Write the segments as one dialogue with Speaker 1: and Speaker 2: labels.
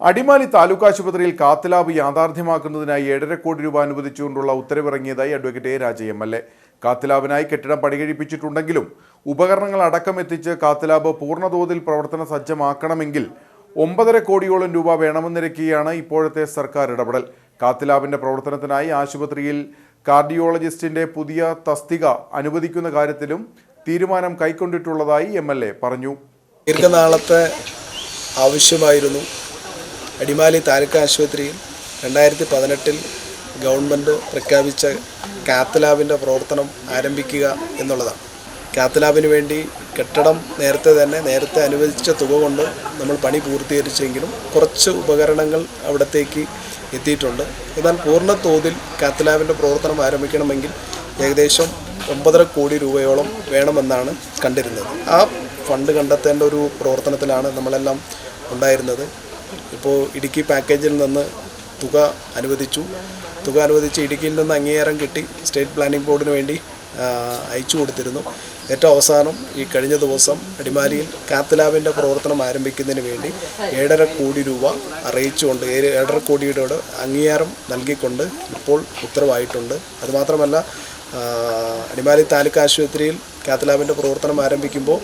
Speaker 1: അടിമാലി താലൂക്ക് ആശുപത്രിയിൽ കാത്തലാബ് യാഥാർത്ഥ്യമാക്കുന്നതിനായി ഏഴര കോടി രൂപ അനുവദിച്ചുകൊണ്ടുള്ള ഉത്തരവിറങ്ങിയതായി advocate A Raja M L A. കാത്തലാബിനായി കെട്ടിടം പണികഴിപ്പിച്ചിട്ടുണ്ടെങ്കിലും ഉപകരണങ്ങൾ അടക്കം എത്തിച്ച് കാത്തലാബ് പൂർണതോതിൽ പ്രവർത്തന സജ്ജമാക്കണമെങ്കിൽ ഒമ്പതര കോടിയോളം രൂപ വേണമെന്നിരക്കിയാണ് ഇപ്പോഴത്തെ സർക്കാർ ഇടപെടൽ. കാത്തലാബിന്റെ പ്രവർത്തനത്തിനായി ആശുപത്രിയിൽ കാർഡിയോളജിസ്റ്റിന്റെ പുതിയ തസ്തിക അനുവദിക്കുന്ന കാര്യത്തിലും തീരുമാനം കൈക്കൊണ്ടിട്ടുള്ളതായി എം പറഞ്ഞു.
Speaker 2: ദീർഘനാളത്തെ ആവശ്യമായിരുന്നു. അടിമാലി താലൂക്ക് ആശുപത്രിയിൽ രണ്ടായിരത്തി പതിനെട്ടിൽ ഗവൺമെന്റ് പ്രഖ്യാപിച്ച കാത്ത് ലാബിന്റെ പ്രവർത്തനം ആരംഭിക്കുക എന്നുള്ളതാണ്. കാത്ത് ലാബിന് വേണ്ടി കെട്ടിടം നേരത്തെ തന്നെ നേരത്തെ അനുവദിച്ച തുക കൊണ്ട് നമ്മൾ പണി പൂർത്തീകരിച്ചെങ്കിലും കുറച്ച് ഉപകരണങ്ങൾ അവിടത്തേക്ക് എത്തിയിട്ടുണ്ട്. എന്നാൽ പൂർണ തോതിൽ കാത്ത് ലാബിന്റെ പ്രവർത്തനം ആരംഭിക്കണമെങ്കിൽ ഏകദേശം ഒമ്പതര കോടി രൂപയോളം വേണമെന്നാണ് കണ്ടിരുന്നത്. ആ ഫണ്ട് കണ്ടെത്തേണ്ട ഒരു പ്രവർത്തനത്തിലാണ് നമ്മളെല്ലാം ഉണ്ടായിരുന്നത്. ഇപ്പോൾ ഇടുക്കി പാക്കേജിൽ നിന്ന് തുക അനുവദിച്ചു. തുക അനുവദിച്ച് ഇടുക്കിയിൽ നിന്ന് അംഗീകാരം കിട്ടി. സ്റ്റേറ്റ് പ്ലാനിംഗ് ബോർഡിന് വേണ്ടി അയച്ചു കൊടുത്തിരുന്നു. ഏറ്റവും അവസാനം ഈ കഴിഞ്ഞ ദിവസം അടിമാലിയിൽ കാത്തലാബിന്റെ പ്രവർത്തനം ആരംഭിക്കുന്നതിന് വേണ്ടി ഏഴര കോടി രൂപ അറിയിച്ചുകൊണ്ട് ഏഴ് ഏഴര കോടിയുടെ അംഗീകാരം നൽകിക്കൊണ്ട് ഇപ്പോൾ ഉത്തരവായിട്ടുണ്ട്. അതുമാത്രമല്ല അടിമാലി താലൂക്ക് ആശുപത്രിയിൽ കാത്ത് ലാബിന്റെ പ്രവർത്തനം ആരംഭിക്കുമ്പോൾ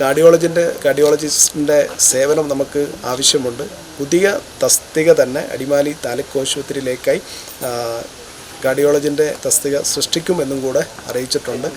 Speaker 2: കാർഡിയോളജിന്റെ കാർഡിയോളജിസ്റ്റിന്റെ സേവനം നമുക്ക് ആവശ്യമുണ്ട്. പുതിയ തസ്തിക തന്നെ അടിമാലി താലൂക്ക് ആശുപത്രിയിലേക്കായി കാർഡിയോളജിന്റെ തസ്തിക സൃഷ്ടിക്കുമെന്നും കൂടെ അറിയിച്ചിട്ടുണ്ട്.